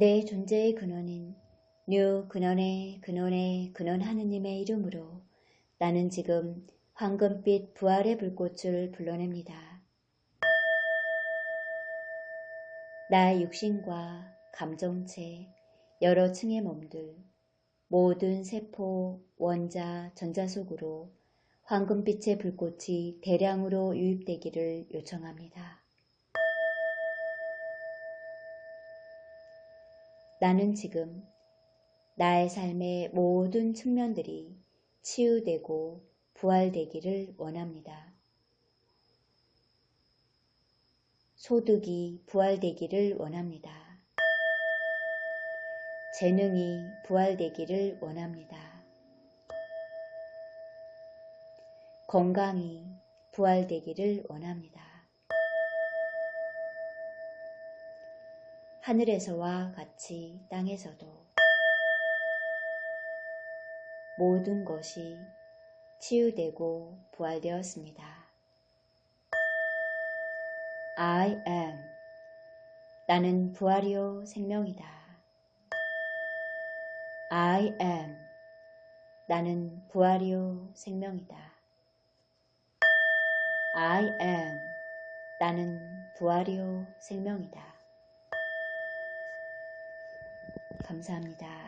내 존재의 근원인 뉴 근원의 근원의 근원 하느님의 이름으로 나는 지금 황금빛 부활의 불꽃을 불러냅니다. 나의 육신과 감정체, 여러 층의 몸들, 모든 세포, 원자, 전자 속으로 황금빛의 불꽃이 대량으로 유입되기를 요청합니다. 나는 지금 나의 삶의 모든 측면들이 치유되고 부활되기를 원합니다. 소득이 부활되기를 원합니다. 재능이 부활되기를 원합니다. 건강이 부활되기를 원합니다. 하늘에서와 같이 땅에서도 모든 것이 치유되고 부활되었습니다. I am 나는 부활이요 생명이다. I am 나는 부활이요 생명이다. I am 나는 부활이요 생명이다. 감사합니다.